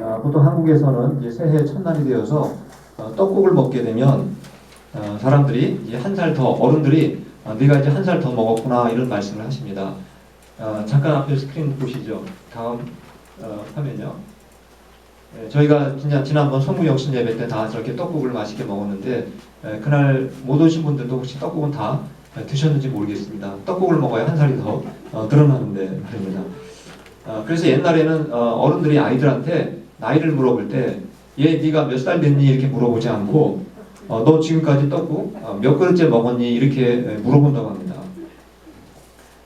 어, 보통 한국에서는 이제 새해 첫날이 되어서 어, 떡국을 먹게 되면 어, 사람들이 이제 한 살 더 어른들이 어, 네가 이제 한 살 더 먹었구나 이런 말씀을 하십니다. 어, 잠깐 앞에 스크린 보시죠. 다음 어, 화면요. 예, 저희가 진짜 지난번 송구영신 예배 때 다 저렇게 떡국을 맛있게 먹었는데 예, 그날 못 오신 분들도 혹시 떡국은 다 예, 드셨는지 모르겠습니다. 떡국을 먹어야 한 살이 더 어, 늘어나는데 말입니다. 어, 그래서 옛날에는 어, 어른들이 아이들한테 나이를 물어볼 때 얘 네가 몇 살 됐니 이렇게 물어보지 않고 어, 너 지금까지 떡국 어, 몇 그릇째 먹었니 이렇게 예, 물어본다고 합니다.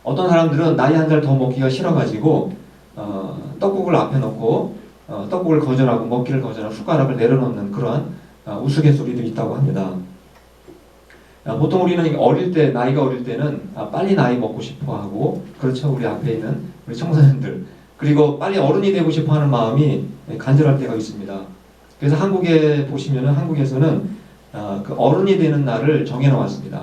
어떤 사람들은 나이 한 살 더 먹기가 싫어가지고 어, 떡국을 앞에 놓고 어, 떡국을 거절하고 먹기를 거절하고 숟가락을 내려놓는 그러한 어, 우스갯소리도 있다고 합니다. 아, 보통 우리는 어릴 때 나이가 어릴 때는 아, 빨리 나이 먹고 싶어 하고 그렇죠 우리 앞에 있는 우리 청소년들 그리고 빨리 어른이 되고 싶어 하는 마음이 간절할 때가 있습니다. 그래서 한국에 보시면은 한국에서는 아, 그 어른이 되는 날을 정해놓았습니다.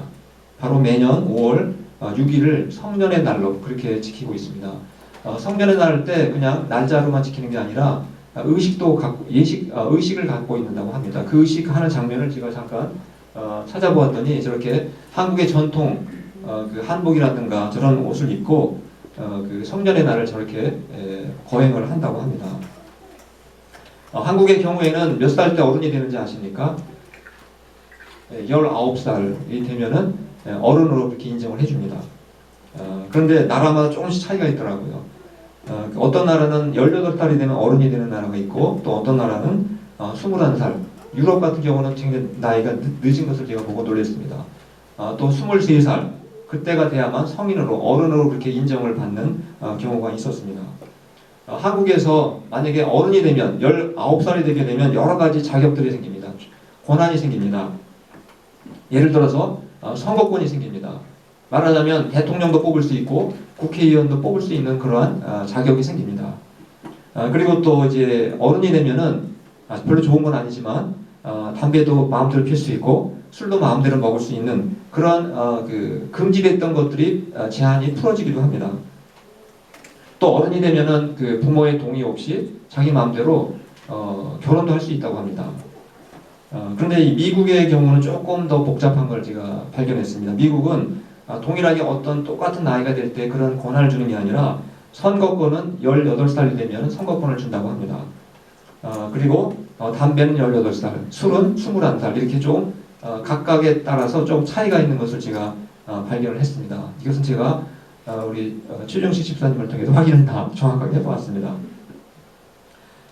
바로 매년 5월 6일을 성년의 날로 그렇게 지키고 있습니다. 어, 성년의 날 때 그냥 날짜로만 지키는 게 아니라 아, 의식도 갖고 예식 어, 의식을 갖고 있는다고 합니다. 그 의식 하는 장면을 제가 잠깐 어, 찾아보았더니 저렇게 한국의 전통 어, 그 한복이라든가 저런 옷을 입고 어, 그 성년의 날을 저렇게 에, 거행을 한다고 합니다. 어, 한국의 경우에는 몇 살 때 어른이 되는지 아십니까? 예, 19살이 되면은 예, 어른으로 그렇게 인정을 해줍니다. 어, 그런데 나라마다 조금씩 차이가 있더라고요. 어, 어떤 나라는 18살이 되면 어른이 되는 나라가 있고 또 어떤 나라는 어, 21살 유럽 같은 경우는 나이가 늦- 늦은 것을 제가 보고 놀랐습니다. 아, 또 23살 그때가 돼야만 성인으로 어른으로 그렇게 인정을 받는 어, 경우가 있었습니다. 어, 한국에서 만약에 어른이 되면 19살이 되게 되면 여러 가지 자격들이 생깁니다. 권한이 생깁니다. 예를 들어서 어, 선거권이 생깁니다. 말하자면 대통령도 뽑을 수 있고 국회의원도 뽑을 수 있는 그러한 어, 자격이 생깁니다. 아, 그리고 또 이제 어른이 되면은 아, 별로 좋은 건 아니지만 어, 담배도 마음대로 필 수 있고 술도 마음대로 먹을 수 있는 그런 어, 그 금지됐던 것들이 어, 제한이 풀어지기도 합니다. 또 어른이 되면은 그 부모의 동의 없이 자기 마음대로 어, 결혼도 할 수 있다고 합니다. 어, 그런데 이 미국의 경우는 조금 더 복잡한 걸 제가 발견했습니다. 미국은 아, 동일하게 어떤 똑같은 나이가 될 때 그런 권한을 주는 게 아니라 선거권은 18살이 되면 선거권을 준다고 합니다. 어, 그리고 어, 담배는 18살, 술은 21살 이렇게 좀 어, 각각에 따라서 좀 차이가 있는 것을 제가 어, 발견을 했습니다. 이것은 제가 어, 우리 어, 최정식 집사님을 통해서 확인을 다 정확하게 해보았습니다.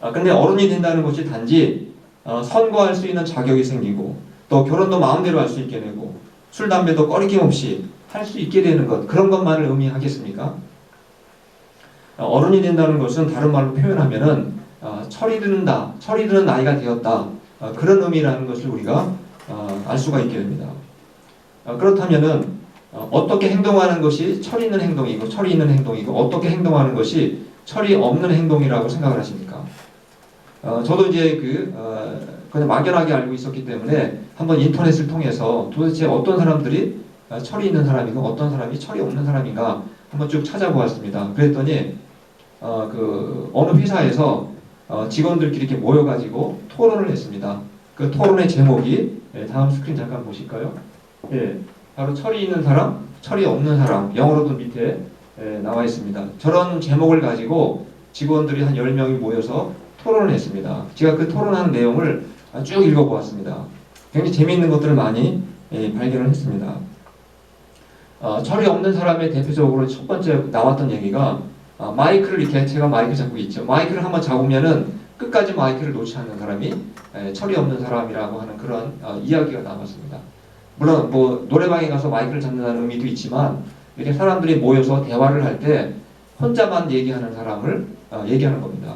아, 근데 어른이 된다는 것이 단지 어, 선거할 수 있는 자격이 생기고 또 결혼도 마음대로 할 수 있게 되고 술, 담배도 꺼리낌 없이 할 수 있게 되는 것 그런 것만을 의미하겠습니까? 어, 어른이 된다는 것은 다른 말로 표현하면은 어, 철이 드는다, 철이 드는 나이가 되었다 어, 그런 의미라는 것을 우리가 어, 알 수가 있게 됩니다. 어, 그렇다면은 어, 어떻게 행동하는 것이 철이 있는 행동이고 철이 있는 행동이고 어떻게 행동하는 것이 철이 없는 행동이라고 생각을 하십니까? 어, 저도 이제 그 어, 그냥 막연하게 알고 있었기 때문에 한번 인터넷을 통해서 도대체 어떤 사람들이 어, 철이 있는 사람이고 어떤 사람이 철이 없는 사람인가 한번 쭉 찾아보았습니다. 그랬더니 어, 그 어느 회사에서 어, 직원들끼리 이렇게 모여가지고 토론을 했습니다. 그 토론의 제목이 예, 다음 스크린 잠깐 보실까요? 예, 바로 철이 있는 사람, 철이 없는 사람 영어로도 밑에 예, 나와 있습니다. 저런 제목을 가지고 직원들이 한 10명이 모여서 토론을 했습니다. 제가 그 토론한 내용을 쭉 읽어보았습니다. 굉장히 재미있는 것들을 많이 예, 발견을 했습니다. 어, 철이 없는 사람의 대표적으로 첫 번째 나왔던 얘기가 어, 마이크를 이렇게 제가 마이크 잡고 있죠. 마이크를 한번 잡으면은 끝까지 마이크를 놓지 않는 사람이 에, 철이 없는 사람이라고 하는 그런 어, 이야기가 나왔습니다. 물론 뭐 노래방에 가서 마이크를 잡는다는 의미도 있지만 이렇게 사람들이 모여서 대화를 할 때 혼자만 얘기하는 사람을 어, 얘기하는 겁니다.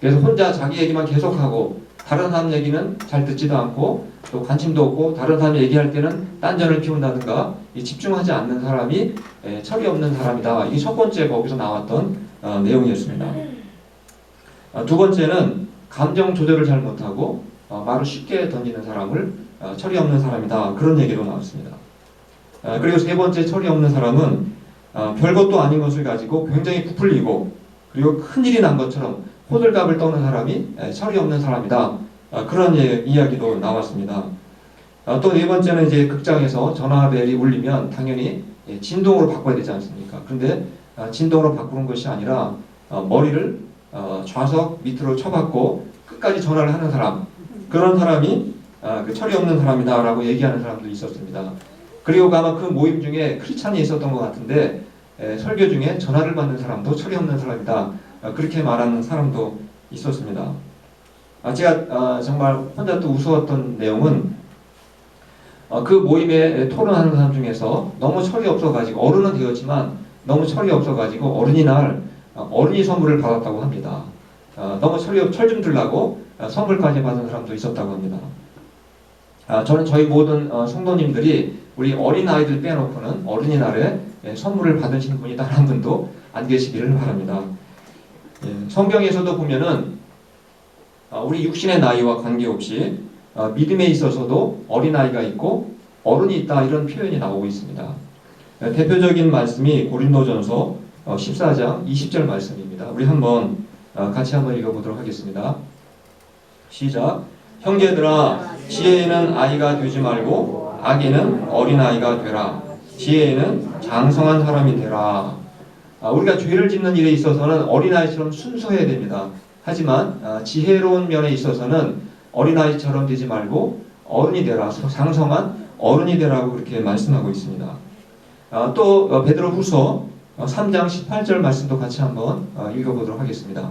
그래서 혼자 자기 얘기만 계속하고 다른 사람 얘기는 잘 듣지도 않고 또 관심도 없고 다른 사람이 얘기할 때는 딴전을 피운다든가 이 집중하지 않는 사람이 에, 철이 없는 사람이다. 이게 첫 번째 거기서 나왔던 어, 내용이었습니다. 어, 두 번째는 감정 조절을 잘 못하고 어, 말을 쉽게 던지는 사람을 어, 철이 없는 사람이다. 그런 얘기로 나왔습니다. 어, 그리고 세 번째 철이 없는 사람은 어, 별것도 아닌 것을 가지고 굉장히 부풀리고 그리고 큰일이 난 것처럼 호들갑을 떠는 사람이 에, 철이 없는 사람이다. 아, 그런 예, 이야기도 나왔습니다. 아, 또네 번째는 이제 극장에서 전화벨이 울리면 당연히 예, 진동으로 바꿔야 되지 않습니까? 그런데 아, 진동으로 바꾸는 것이 아니라 어, 머리를 어, 좌석 밑으로 쳐박고 끝까지 전화를 하는 사람 그런 사람이 아, 그 철이 없는 사람이다라고 얘기하는 사람도 있었습니다. 그리고 아마 그 모임 중에 크리스찬이 있었던 것 같은데 에, 설교 중에 전화를 받는 사람도 철이 없는 사람이다 아, 그렇게 말하는 사람도 있었습니다. 아, 제가 아, 정말 혼자 또 우스웠던 내용은 어, 그 모임에 토론하는 사람 중에서 너무 철이 없어가지고 어른은 되었지만 너무 철이 없어가지고 어른이 날 어, 어른이 선물을 받았다고 합니다. 어, 너무 철이 철좀 들라고 어, 선물까지 받은 사람도 있었다고 합니다. 아, 저는 저희 모든 어, 성도님들이 우리 어린 아이들 빼놓고는 어른이날에 예, 선물을 받으시는 분이 단 한 분도 안 계시기를 바랍니다. 예, 성경에서도 보면은 아, 우리 육신의 나이와 관계없이 어, 믿음에 있어서도 어린아이가 있고 어른이 있다 이런 표현이 나오고 있습니다. 예, 대표적인 말씀이 고린도전서 어, 14장 20절 말씀입니다. 우리 한번 어, 같이 한번 읽어보도록 하겠습니다. 시작. 형제들아 지혜에는 아이가 되지 말고 악에는 어린아이가 되라. 지혜에는 장성한 사람이 되라. 아, 우리가 죄를 짓는 일에 있어서는 어린아이처럼 순수해야 됩니다. 하지만 아, 지혜로운 면에 있어서는 어린아이처럼 되지 말고 어른이 되라. 장성한 어른이 되라고 그렇게 말씀하고 있습니다. 아, 또 어, 베드로 후서 3장 18절 말씀도 같이 한번 어, 읽어보도록 하겠습니다.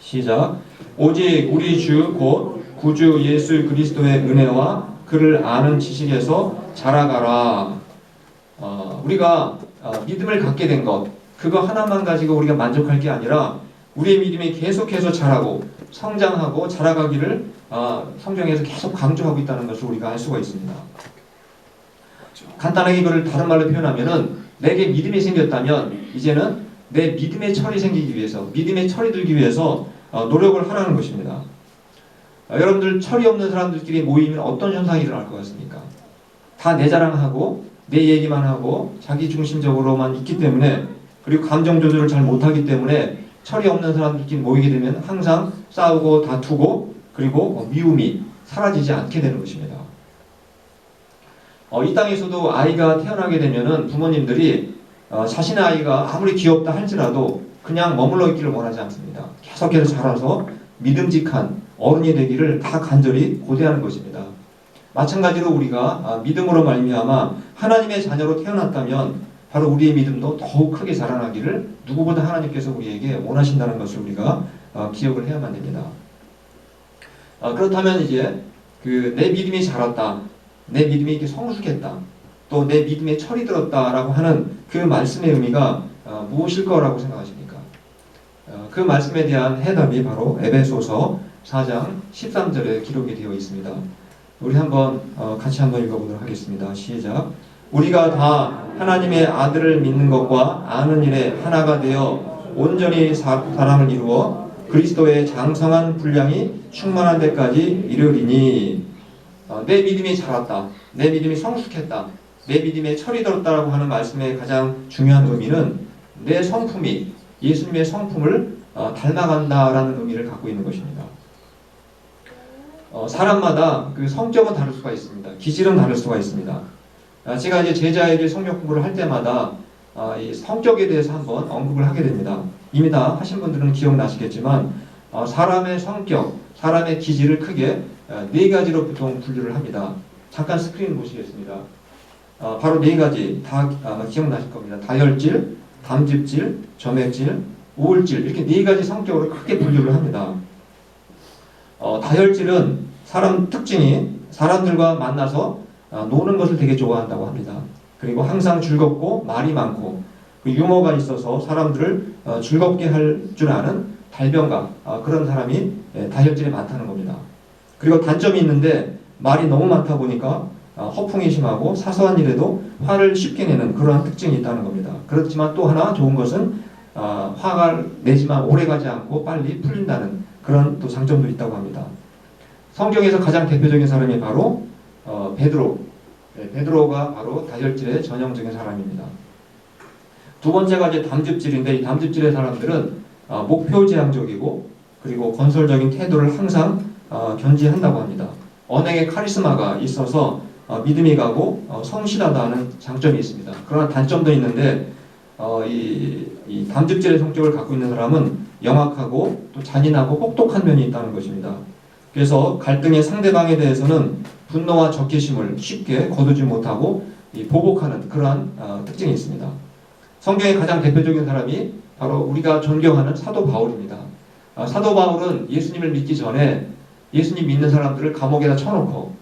시작. 오직 우리 주 곧 구주 예수 그리스도의 은혜와 그를 아는 지식에서 자라가라. 어, 우리가 어, 믿음을 갖게 된 것, 그거 하나만 가지고 우리가 만족할 게 아니라 우리의 믿음이 계속해서 자라고 성장하고 자라가기를 어, 성경에서 계속 강조하고 있다는 것을 우리가 알 수가 있습니다. 간단하게 이거를 다른 말로 표현하면은 내게 믿음이 생겼다면 이제는 내 믿음의 철이 생기기 위해서 믿음의 철이 들기 위해서 어, 노력을 하라는 것입니다. 어, 여러분들 철이 없는 사람들끼리 모이면 어떤 현상이 일어날 것 같습니까? 다 내 자랑하고 내 얘기만 하고 자기 중심적으로만 있기 때문에 그리고 감정 조절을 잘 못하기 때문에 철이 없는 사람들끼리 모이게 되면 항상 싸우고 다투고 그리고 어, 미움이 사라지지 않게 되는 것입니다. 어, 이 땅에서도 아이가 태어나게 되면은 부모님들이 어, 자신의 아이가 아무리 귀엽다 할지라도 그냥 머물러 있기를 원하지 않습니다. 계속해서 자라서 믿음직한 어른이 되기를 다 간절히 고대하는 것입니다. 마찬가지로 우리가 아, 믿음으로 말미암아 하나님의 자녀로 태어났다면 바로 우리의 믿음도 더욱 크게 자라나기를 누구보다 하나님께서 우리에게 원하신다는 것을 우리가 어, 기억을 해야만 됩니다. 어, 그렇다면 이제 그 내 믿음이 자랐다, 내 믿음이 이렇게 성숙했다, 또 내 믿음에 철이 들었다라고 하는 그 말씀의 의미가 어, 무엇일 거라고 생각하십니까? 어, 그 말씀에 대한 해답이 바로 에베소서 4장 13절에 기록이 되어 있습니다. 우리 한번 어, 같이 한번 읽어보도록 하겠습니다. 시작. 우리가 다 하나님의 아들을 믿는 것과 아는 일에 하나가 되어 온전히 사, 사람을 이루어 그리스도의 장성한 분량이 충만한 데까지 이르리니 어, 내 믿음이 자랐다. 내 믿음이 성숙했다. 내 믿음에 철이 들었다라고 하는 말씀의 가장 중요한 의미는 내 성품이 예수님의 성품을 어, 닮아간다라는 의미를 갖고 있는 것입니다. 어, 사람마다 그 성격은 다를 수가 있습니다. 기질은 다를 수가 있습니다. 아, 제가 이제 제자에게 성경 공부를 할 때마다 아, 이 성격에 대해서 한번 언급을 하게 됩니다. 이미 다 하신 분들은 기억나시겠지만 어, 사람의 성격, 사람의 기질을 크게 어, 네 가지로 보통 분류를 합니다. 잠깐 스크린 보시겠습니다. 어, 바로 네 가지 다 아마 기억나실 겁니다. 다혈질, 담즙질, 점액질, 우울질 이렇게 네 가지 성격으로 크게 분류를 합니다. 어, 다혈질은 사람 특징이 사람들과 만나서 어, 노는 것을 되게 좋아한다고 합니다. 그리고 항상 즐겁고 말이 많고 그 유머가 있어서 사람들을 어, 즐겁게 할 줄 아는 달변가 어, 그런 사람이 예, 다혈질에 많다는 겁니다. 그리고 단점이 있는데 말이 너무 많다 보니까 어, 허풍이 심하고 사소한 일에도 화를 쉽게 내는 그러한 특징이 있다는 겁니다. 그렇지만 또 하나 좋은 것은 어, 화가 내지만 오래가지 않고 빨리 풀린다는 그런 또 장점도 있다고 합니다. 성경에서 가장 대표적인 사람이 바로 어, 베드로. 네, 베드로가 바로 다혈질의 전형적인 사람입니다. 두 번째가 이제 담즙질인데 이 담즙질의 사람들은 어, 목표지향적이고 그리고 건설적인 태도를 항상 어, 견지한다고 합니다. 언행의 카리스마가 있어서 어, 믿음이 가고 어, 성실하다는 장점이 있습니다. 그러나 단점도 있는데 어, 이, 이 담즙질의 성격을 갖고 있는 사람은 영악하고 또 잔인하고 혹독한 면이 있다는 것입니다. 그래서 갈등의 상대방에 대해서는 분노와 적개심을 쉽게 거두지 못하고 이 보복하는 그러한 어, 특징이 있습니다. 성경의 가장 대표적인 사람이 바로 우리가 존경하는 사도 바울입니다. 아, 사도 바울은 예수님을 믿기 전에 예수님 믿는 사람들을 감옥에다 쳐놓고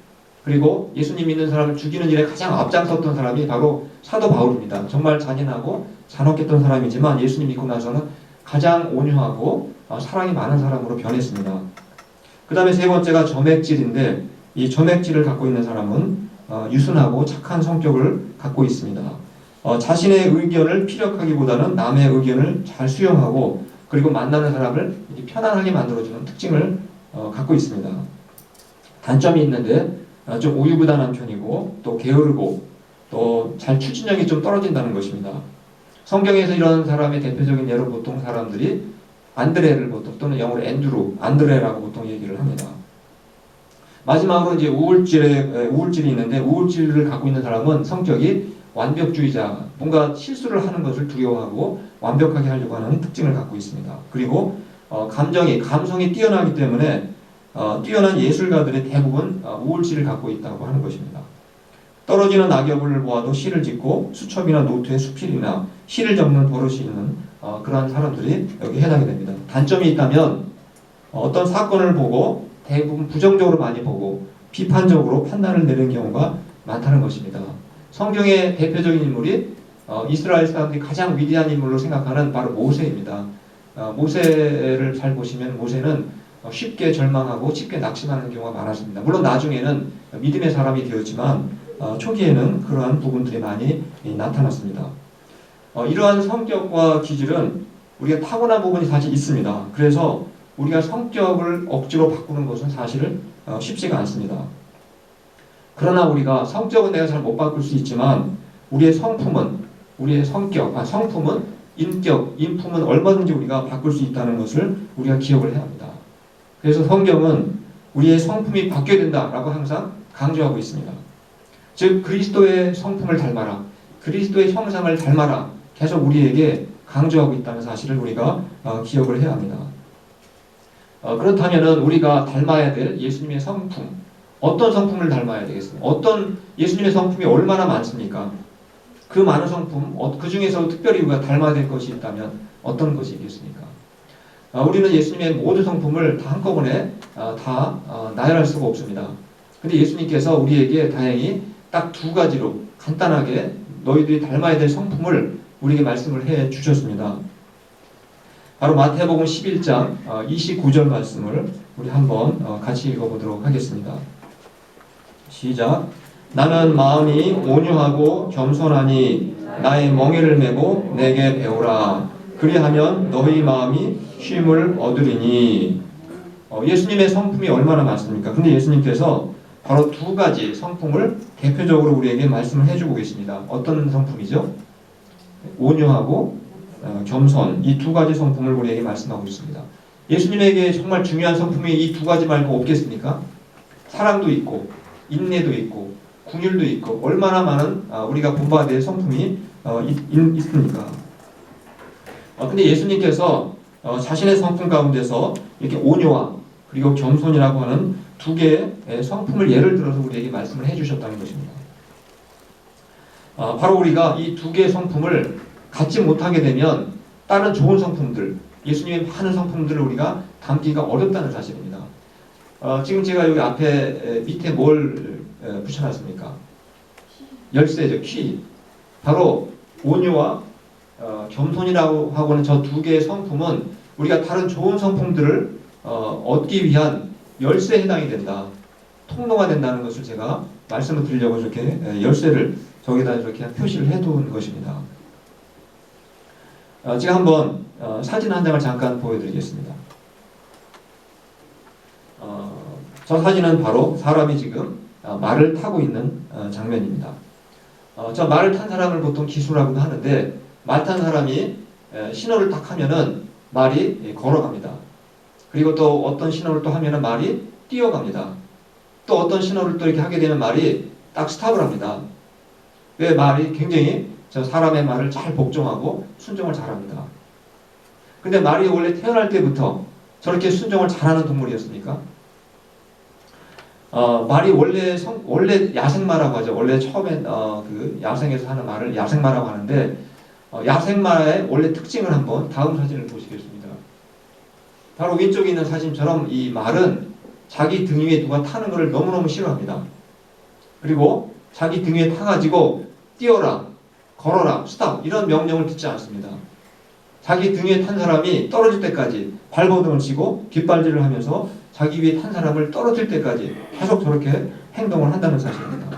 그리고 예수님 믿는 사람을 죽이는 일에 가장 앞장섰던 사람이 바로 사도 바울입니다. 정말 잔인하고 잔혹했던 사람이지만 예수님 믿고 나서는 가장 온유하고 어, 사랑이 많은 사람으로 변했습니다. 그 다음에 세 번째가 점액질인데 이 점액질을 갖고 있는 사람은 어, 유순하고 착한 성격을 갖고 있습니다. 어, 자신의 의견을 피력하기보다는 남의 의견을 잘 수용하고 그리고 만나는 사람을 편안하게 만들어주는 특징을 어, 갖고 있습니다. 단점이 있는데 어, 좀 우유부단한 편이고 또 게으르고 또 잘 추진력이 좀 떨어진다는 것입니다. 성경에서 이런 사람의 대표적인 예로 보통 사람들이 안드레를 보통 또는 영어로 앤드루, 안드레라고 보통 얘기를 합니다. 마지막으로 이제 우울질에 에, 우울질이 있는데 우울질을 갖고 있는 사람은 성격이 완벽주의자, 뭔가 실수를 하는 것을 두려워하고 완벽하게 하려고 하는 특징을 갖고 있습니다. 그리고 어, 감정이 감성이 뛰어나기 때문에 어, 뛰어난 예술가들의 대부분 어, 우울질을 갖고 있다고 하는 것입니다. 떨어지는 낙엽을 보아도 시를 짓고 수첩이나 노트에 수필이나 시를 적는 버릇이 있는 어, 그러한 사람들이 여기 해당이 됩니다. 단점이 있다면 어, 어떤 사건을 보고 대부분 부정적으로 많이 보고 비판적으로 판단을 내리는 경우가 많다는 것입니다. 성경의 대표적인 인물이 어, 이스라엘 사람들이 가장 위대한 인물로 생각하는 바로 모세입니다. 어, 모세를 잘 보시면 모세는 어, 쉽게 절망하고 쉽게 낙심하는 경우가 많았습니다. 물론 나중에는 믿음의 사람이 되었지만 어, 초기에는 그러한 부분들이 많이 이, 나타났습니다. 어, 이러한 성격과 기질은 우리가 타고난 부분이 사실 있습니다. 그래서 우리가 성격을 억지로 바꾸는 것은 사실은 어, 쉽지가 않습니다. 그러나 우리가 성격은 내가 잘 못 바꿀 수 있지만 우리의 성품은 우리의 성격, 아, 성품은 인격, 인품은 얼마든지 우리가 바꿀 수 있다는 것을 우리가 기억을 해야 합니다. 그래서 성경은 우리의 성품이 바뀌어야 된다라고 항상 강조하고 있습니다. 즉 그리스도의 성품을 닮아라, 그리스도의 형상을 닮아라 계속 우리에게 강조하고 있다는 사실을 우리가 어, 기억을 해야 합니다. 어, 그렇다면은 우리가 닮아야 될 예수님의 성품, 어떤 성품을 닮아야 되겠습니까? 어떤 예수님의 성품이 얼마나 많습니까? 그 많은 성품, 어, 그 중에서 특별히 우리가 닮아야 될 것이 있다면 어떤 것이 있겠습니까? 아, 우리는 예수님의 모든 성품을 다 한꺼번에 아, 다 아, 나열할 수가 없습니다. 근데 예수님께서 우리에게 다행히 딱 두 가지로 간단하게 너희들이 닮아야 될 성품을 우리에게 말씀을 해 주셨습니다. 바로 마태복음 11장 29절 말씀을 우리 한번 어, 같이 읽어보도록 하겠습니다. 시작. 나는 마음이 온유하고 겸손하니 나의 멍에를 메고 내게 배우라. 그리하면 너희 마음이 쉼을 얻으리니. 어, 예수님의 성품이 얼마나 많습니까? 근데 예수님께서 바로 두 가지 성품을 대표적으로 우리에게 말씀을 해주고 계십니다. 어떤 성품이죠? 온유하고 어, 겸손 이 두 가지 성품을 우리에게 말씀하고 있습니다. 예수님에게 정말 중요한 성품이 이 두 가지 말고 없겠습니까? 사랑도 있고 인내도 있고 궁율도 있고 얼마나 많은 아, 우리가 본받아야 될 성품이 어, 있, 있, 습니까 어, 근데 예수님께서 어, 자신의 성품 가운데서 이렇게 온유와 그리고 겸손이라고 하는 두 개의 성품을 예를 들어서 우리에게 말씀을 해주셨다는 것입니다. 아, 바로 우리가 이 두 개의 성품을 갖지 못하게 되면 다른 좋은 성품들, 예수님의 많은 성품들을 우리가 담기가 어렵다는 사실입니다. 어, 지금 제가 여기 앞에 에, 밑에 뭘 에, 붙여놨습니까? 열쇠죠, 키. 바로 온유와 어, 겸손이라고 하고는 저 두 개의 성품은 우리가 다른 좋은 성품들을 어, 얻기 위한 열쇠에 해당이 된다. 통로가 된다는 것을 제가 말씀을 드리려고 이렇게 에, 열쇠를 저기다 이렇게 표시를 해둔 것입니다. 어, 제가 한번 어, 사진 한 장을 잠깐 보여드리겠습니다. 어, 저 사진은 바로 사람이 지금 어, 말을 타고 있는 어, 장면입니다. 어, 저 말을 탄 사람을 보통 기수라고도 하는데 말 탄 사람이 에, 신호를 딱 하면은 말이 예, 걸어갑니다. 그리고 또 어떤 신호를 또 하면은 말이 뛰어갑니다. 또 어떤 신호를 또 이렇게 하게 되면 말이 딱 스탑을 합니다. 왜 말이 굉장히 저 사람의 말을 잘 복종하고 순종을 잘합니다. 근데 말이 원래 태어날 때부터 저렇게 순종을 잘하는 동물이었습니까? 어, 말이 원래 성, 원래 야생마라고 하죠. 원래 처음에 어, 그 야생에서 하는 말을 야생마라고 하는데 어, 야생마의 원래 특징을 한번 다음 사진을 보시겠습니다. 바로 왼쪽에 있는 사진처럼 이 말은 자기 등 위에 누가 타는 것을 너무너무 싫어합니다. 그리고 자기 등 위에 타가지고 뛰어라, 걸어라, 스탑 이런 명령을 듣지 않습니다. 자기 등 위에 탄 사람이 떨어질 때까지 발버둥을 치고 뒷발질을 하면서 자기 위에 탄 사람을 떨어질 때까지 계속 저렇게 행동을 한다는 사실입니다.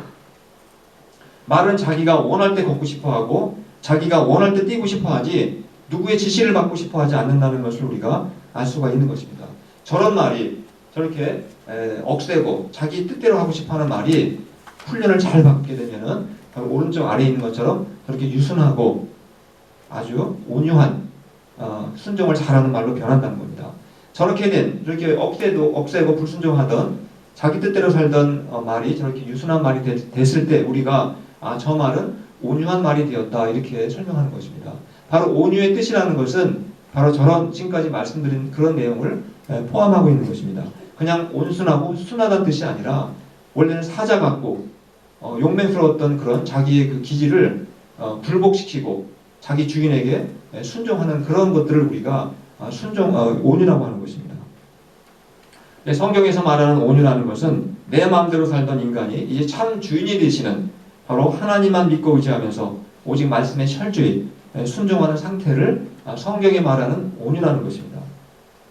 말은 자기가 원할 때 걷고 싶어 하고 자기가 원할 때 뛰고 싶어 하지 누구의 지시를 받고 싶어 하지 않는다는 것을 우리가 알 수가 있는 것입니다. 저런 말이 저렇게 에, 억세고 자기 뜻대로 하고 싶어 하는 말이 훈련을 잘 받게 되면은 오른쪽 아래에 있는 것처럼 저렇게 유순하고 아주 온유한 어, 순종을 잘하는 말로 변한다는 겁니다. 저렇게 된 이렇게 억세도 억세고 불순종하던 자기 뜻대로 살던 어, 말이 저렇게 유순한 말이 됐, 됐을 때 우리가 아 저 말은 온유한 말이 되었다 이렇게 설명하는 것입니다. 바로 온유의 뜻이라는 것은 바로 저런 지금까지 말씀드린 그런 내용을 에, 포함하고 있는 것입니다. 그냥 온순하고 순하다는 뜻이 아니라 원래는 사자 같고 어, 용맹스러웠던 그런 자기의 그 기질을 어, 불복시키고 자기 주인에게 에, 순종하는 그런 것들을 우리가 아, 순종 어, 온유라고 하는 것입니다. 네, 성경에서 말하는 온유라는 것은 내 마음대로 살던 인간이 이제 참 주인이 되시는 바로 하나님만 믿고 의지하면서 오직 말씀에 철저히 에, 순종하는 상태를 아, 성경에 말하는 온유라는 것입니다.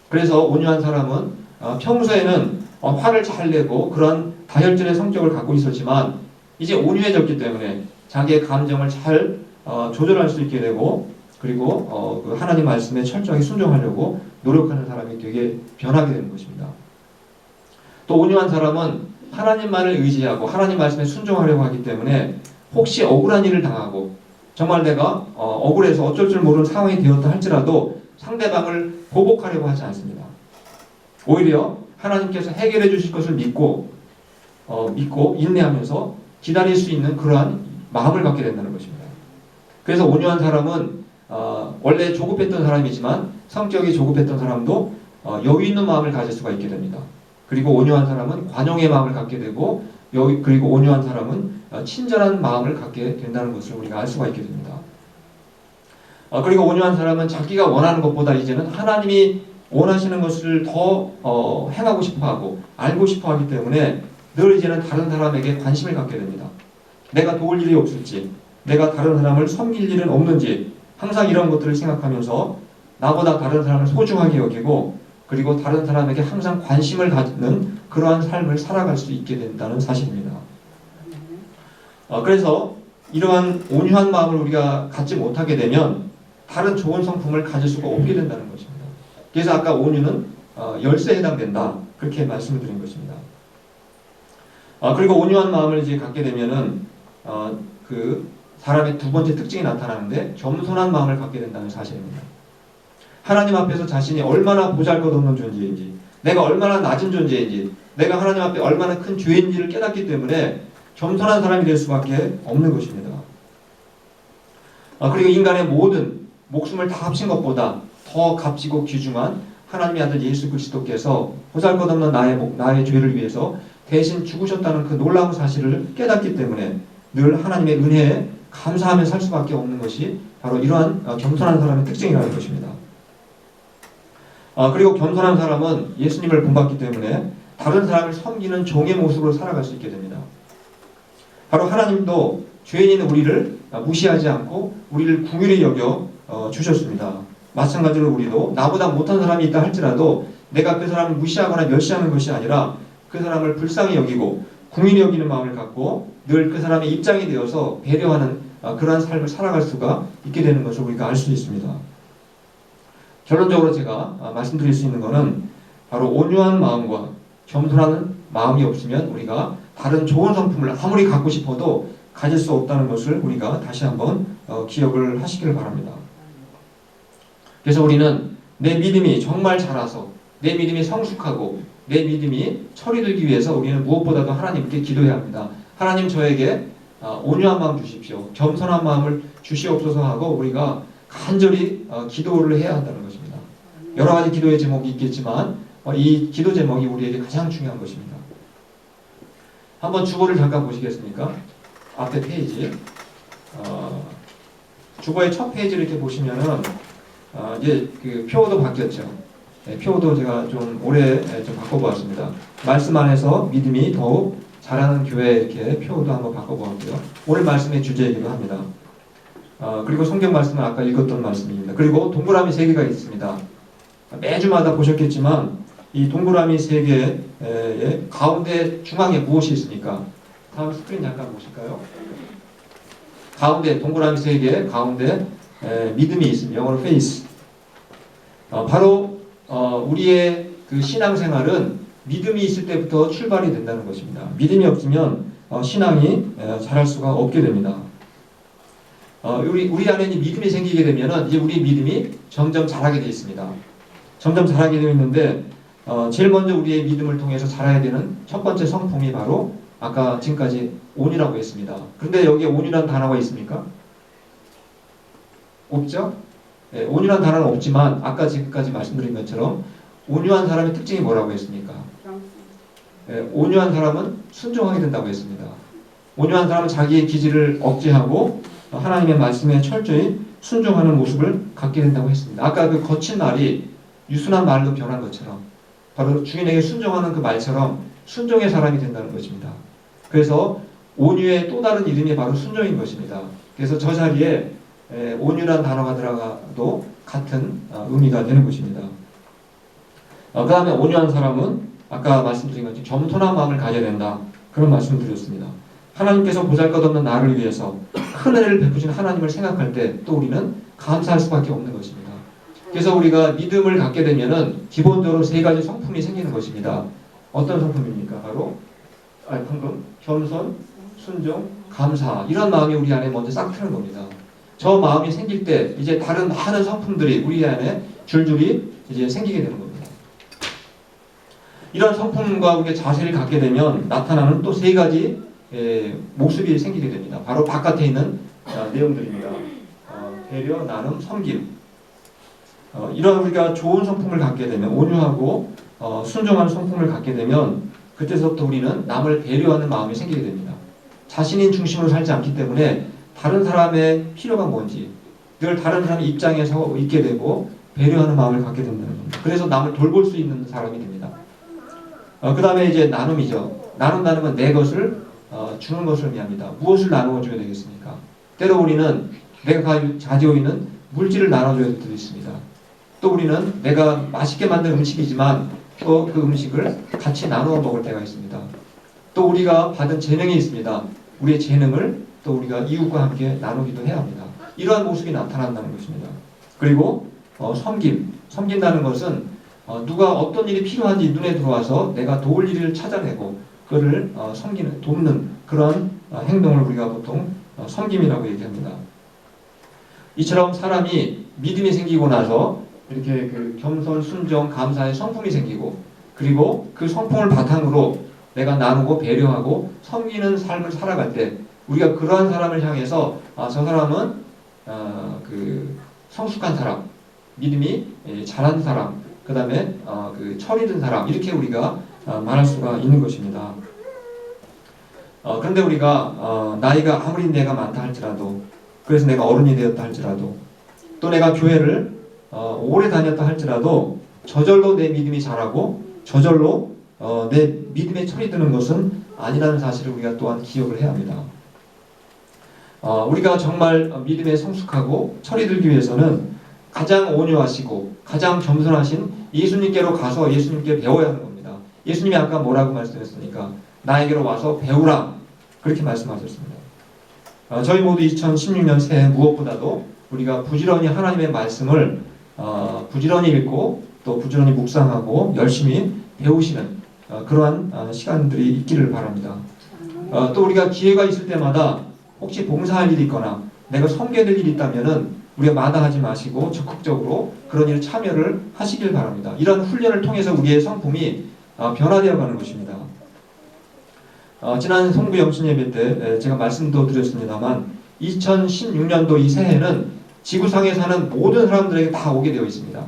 그래서 온유한 사람은 어, 평소에는 어, 화를 잘 내고 그런 다혈질의 성격을 갖고 있었지만 이제 온유해졌기 때문에 자기의 감정을 잘 어, 조절할 수 있게 되고 그리고 어, 그 하나님 말씀에 철저하게 순종하려고 노력하는 사람이 되게 변하게 되는 것입니다. 또 온유한 사람은 하나님만을 의지하고 하나님 말씀에 순종하려고 하기 때문에 혹시 억울한 일을 당하고 정말 내가 어, 억울해서 어쩔 줄 모르는 상황이 되었다 할지라도 상대방을 보복하려고 하지 않습니다. 오히려 하나님께서 해결해 주실 것을 믿고 어, 믿고 인내하면서 기다릴 수 있는 그러한 마음을 갖게 된다는 것입니다. 그래서 온유한 사람은 어, 원래 조급했던 사람이지만 성격이 조급했던 사람도 어, 여유 있는 마음을 가질 수가 있게 됩니다. 그리고 온유한 사람은 관용의 마음을 갖게 되고 여유, 그리고 온유한 사람은 어, 친절한 마음을 갖게 된다는 것을 우리가 알 수가 있게 됩니다. 어, 그리고 온유한 사람은 자기가 원하는 것보다 이제는 하나님이 원하시는 것을 더 어, 행하고 싶어하고 알고 싶어하기 때문에 늘 이제는 다른 사람에게 관심을 갖게 됩니다. 내가 도울 일이 없을지, 내가 다른 사람을 섬길 일은 없는지 항상 이런 것들을 생각하면서 나보다 다른 사람을 소중하게 여기고 그리고 다른 사람에게 항상 관심을 갖는 그러한 삶을 살아갈 수 있게 된다는 사실입니다. 어, 그래서 이러한 온유한 마음을 우리가 갖지 못하게 되면 다른 좋은 성품을 가질 수가 없게 된다는 것입니다. 그래서 아까 온유는 어, 열쇠에 해당된다 그렇게 말씀을 드린 것입니다. 어, 그리고 온유한 마음을 이제 갖게 되면은 어, 그 사람의 두 번째 특징이 나타나는데 겸손한 마음을 갖게 된다는 사실입니다. 하나님 앞에서 자신이 얼마나 보잘것없는 존재인지, 내가 얼마나 낮은 존재인지, 내가 하나님 앞에 얼마나 큰 죄인지를 깨닫기 때문에 겸손한 사람이 될 수밖에 없는 것입니다. 아, 그리고 인간의 모든 목숨을 다 합친 것보다 더 값지고 귀중한 하나님의 아들 예수 그리스도께서 보잘것없는 나의 목- 나의 죄를 위해서 대신 죽으셨다는 그 놀라운 사실을 깨닫기 때문에 늘 하나님의 은혜에 감사하며 살 수밖에 없는 것이 바로 이러한 어, 겸손한 사람의 특징이라는 것입니다. 아, 그리고 겸손한 사람은 예수님을 본받기 때문에 다른 사람을 섬기는 종의 모습으로 살아갈 수 있게 됩니다. 바로 하나님도 죄인인 우리를 무시하지 않고 우리를 궁휼히 여겨 어, 주셨습니다. 마찬가지로 우리도 나보다 못한 사람이 있다 할지라도 내가 그 사람을 무시하거나 멸시하는 것이 아니라 그 사람을 불쌍히 여기고 궁휼히 여기는 마음을 갖고 늘 그 사람의 입장이 되어서 배려하는 어, 그러한 삶을 살아갈 수가 있게 되는 것을 우리가 알 수 있습니다. 결론적으로 제가 아, 말씀드릴 수 있는 것은 바로 온유한 마음과 겸손한 마음이 없으면 우리가 다른 좋은 성품을 아무리 갖고 싶어도 가질 수 없다는 것을 우리가 다시 한번 어, 기억을 하시기를 바랍니다. 그래서 우리는 내 믿음이 정말 자라서 내 믿음이 성숙하고 내 믿음이 처리되기 위해서 우리는 무엇보다도 하나님께 기도해야 합니다. 하나님 저에게 어, 온유한 마음 주십시오. 겸손한 마음을 주시옵소서 하고 우리가 간절히 어, 기도를 해야 한다는 것입니다. 여러 가지 기도의 제목이 있겠지만 어, 이 기도 제목이 우리에게 가장 중요한 것입니다. 한번 주보를 잠깐 보시겠습니까? 앞에 페이지. 어, 주보의 첫 페이지를 이렇게 보시면은 어, 이제 그 표도 바뀌었죠. 네, 표도 제가 좀 오래 예, 좀 바꿔보았습니다. 말씀 안에서 믿음이 더욱 자라는 교회 이렇게 표도 한번 바꿔보았고요. 오늘 말씀의 주제이기도 합니다. 어, 그리고 성경 말씀은 아까 읽었던 말씀입니다. 그리고 동그라미 세 개가 있습니다. 매주마다 보셨겠지만 이 동그라미 세 개의 가운데 중앙에 무엇이 있습니까? 다음 스크린 잠깐 보실까요? 가운데 동그라미 세 개 가운데 에, 믿음이 있습니다. 영어로 faith. 어, 바로 어, 우리의 그 신앙생활은 믿음이 있을 때부터 출발이 된다는 것입니다. 믿음이 없으면 어, 신앙이 에, 자랄 수가 없게 됩니다. 어, 우리 우리 안에 이 믿음이 생기게 되면은 이제 우리 믿음이 점점 자라게 되어 있습니다. 점점 자라게 되어 있는데 어, 제일 먼저 우리의 믿음을 통해서 자라야 되는 첫 번째 성품이 바로 아까 지금까지 온이라고 했습니다. 그런데 여기에 온이라는 단어가 있습니까? 없죠? 예, 온유한 단어는 없지만 아까 지금까지 말씀드린 것처럼 온유한 사람의 특징이 뭐라고 했습니까? 예, 온유한 사람은 순종하게 된다고 했습니다. 온유한 사람은 자기의 기질을 억제하고 하나님의 말씀에 철저히 순종하는 모습을 갖게 된다고 했습니다. 아까 그 거친 말이 유순한 말로 변한 것처럼 바로 주인에게 순종하는 그 말처럼 순종의 사람이 된다는 것입니다. 그래서 온유의 또 다른 이름이 바로 순종인 것입니다. 그래서 저 자리에 에, 온유란 단어가 들어가도 같은 어, 의미가 되는 것입니다. 어, 그 다음에 온유한 사람은 아까 말씀드린 것처럼 겸손한 마음을 가져야 된다. 그런 말씀을 드렸습니다. 하나님께서 보잘것없는 나를 위해서 큰 은혜를 베푸신 하나님을 생각할 때 또 우리는 감사할 수밖에 없는 것입니다. 그래서 우리가 믿음을 갖게 되면은 기본적으로 세 가지 성품이 생기는 것입니다. 어떤 성품입니까? 바로 아, 방금 겸손, 순종, 감사 이런 마음이 우리 안에 먼저 싹 트는 겁니다. 저 마음이 생길 때 이제 다른 많은 성품들이 우리 안에 줄줄이 이제 생기게 되는 겁니다. 이런 성품과 우리가 자세를 갖게 되면 나타나는 또 세 가지 에, 모습이 생기게 됩니다. 바로 바깥에 있는 어, 내용들입니다. 어, 배려, 나눔, 섬김. 어, 이런 우리가 좋은 성품을 갖게 되면 온유하고 어, 순종하는 성품을 갖게 되면 그때서부터 우리는 남을 배려하는 마음이 생기게 됩니다. 자신인 중심으로 살지 않기 때문에 다른 사람의 필요가 뭔지 늘 다른 사람의 입장에 서 있게 되고 배려하는 마음을 갖게 된다는 겁니다. 그래서 남을 돌볼 수 있는 사람이 됩니다. 어, 그 다음에 이제 나눔이죠. 나눈다는 건 내 것을 어, 주는 것을 의미합니다. 무엇을 나누어 줘야 되겠습니까? 때로 우리는 내가 가- 가지고 있는 물질을 나눠줘야 될 때도 있습니다. 또 우리는 내가 맛있게 만든 음식이지만 또 그 음식을 같이 나누어 먹을 때가 있습니다. 또 우리가 받은 재능이 있습니다. 우리의 재능을 또 우리가 이웃과 함께 나누기도 해야 합니다. 이러한 모습이 나타난다는 것입니다. 그리고 어, 섬김, 섬긴다는 것은 어, 누가 어떤 일이 필요한지 눈에 들어와서 내가 도울 일을 찾아내고 그를 어, 섬기는, 돕는 그런 어, 행동을 우리가 보통 어, 섬김이라고 얘기합니다. 이처럼 사람이 믿음이 생기고 나서 이렇게 그 겸손, 순종, 감사의 성품이 생기고 그리고 그 성품을 바탕으로 내가 나누고 배려하고 섬기는 삶을 살아갈 때 우리가 그러한 사람을 향해서 아, 저 사람은 어, 그 성숙한 사람, 믿음이 예, 잘한 사람, 그 다음에 어, 그 철이 든 사람 이렇게 우리가 어, 말할 수가 있는 것입니다. 어, 그런데 우리가 어, 나이가 아무리 내가 많다 할지라도 그래서 내가 어른이 되었다 할지라도 또 내가 교회를 어, 오래 다녔다 할지라도 저절로 내 믿음이 자라고 저절로 어, 내 믿음에 철이 드는 것은 아니라는 사실을 우리가 또한 기억을 해야 합니다. 어, 우리가 정말 믿음에 성숙하고 철이 들기 위해서는 가장 온유하시고 가장 겸손하신 예수님께로 가서 예수님께 배워야 하는 겁니다. 예수님이 아까 뭐라고 말씀했습니까? 나에게로 와서 배우라 그렇게 말씀하셨습니다. 어, 저희 모두 2016년 새해 무엇보다도 우리가 부지런히 하나님의 말씀을 어, 부지런히 읽고 또 부지런히 묵상하고 열심히 배우시는 어, 그러한 어, 시간들이 있기를 바랍니다. 어, 또 우리가 기회가 있을 때마다 혹시 봉사할 일이 있거나 내가 섬겨야 될 일이 있다면은 우리가 마다하지 마시고 적극적으로 그런 일에 참여를 하시길 바랍니다. 이런 훈련을 통해서 우리의 성품이 어, 변화되어 가는 것입니다. 어, 지난 성부 영신 예배 때 에, 제가 말씀도 드렸습니다만 2016년도 이 새해는 지구상에 사는 모든 사람들에게 다 오게 되어 있습니다.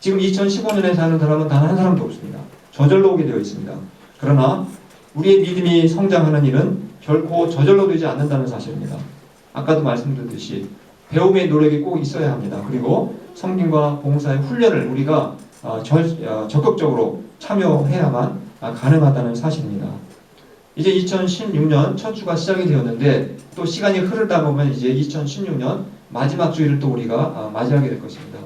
지금 2015년에 사는 사람은 단 한 사람도 없습니다. 저절로 오게 되어 있습니다. 그러나 우리의 믿음이 성장하는 일은 결코 저절로 되지 않는다는 사실입니다. 아까도 말씀드렸듯이 배움의 노력이 꼭 있어야 합니다. 그리고 성김과 봉사의 훈련을 우리가 어, 절- 어, 적극적으로 참여해야만 아, 가능하다는 사실입니다. 이제 2016년 첫 주가 시작이 되었는데 또 시간이 흐르다 보면 이제 2016년 마지막 주일을 또 우리가 아, 맞이하게 될 것입니다.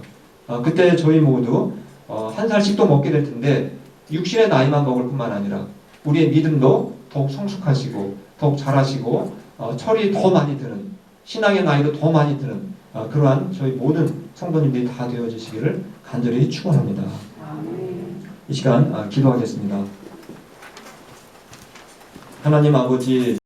아, 그때 저희 모두 어, 한 살씩 또 먹게 될 텐데 육신의 나이만 먹을 뿐만 아니라 우리의 믿음도 더욱 성숙하시고 더욱 잘하시고 어, 철이 더 많이 드는 신앙의 나이도 더 많이 드는 어, 그러한 저희 모든 성도님들이 다 되어지시기를 간절히 축원합니다. 이 시간 아, 기도하겠습니다. 하나님 아버지